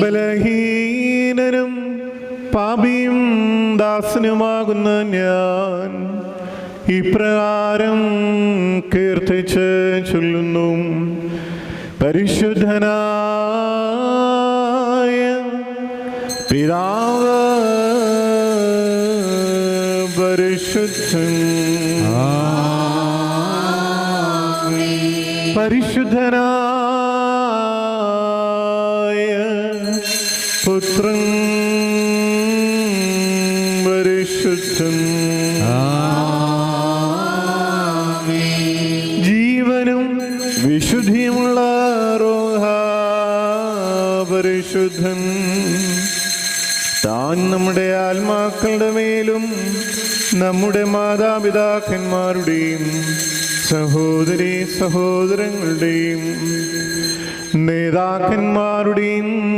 ബലഹീനനും പാപിയും ദാസനുമാകുന്ന ഞാൻ ഇപ്രകാരം കീർത്തിച്ച് ചൊല്ലുന്നു. പരിശുദ്ധനായ പിതാവ് പരിശുദ്ധൻ. പരിശുദ്ധനായ പുത്രൻ പരിശുദ്ധൻ. ജീവനും വിശുദ്ധിയുമുള്ള റോഹ പരിശുദ്ധൻ. താൻ നമ്മുടെ ആത്മാക്കളുടെ മേലും നമ്മുടെ മാതാപിതാക്കന്മാരുടെയും സഹോദരി സഹോദരങ്ങളുടെയും നേതാക്കന്മാരുടെയും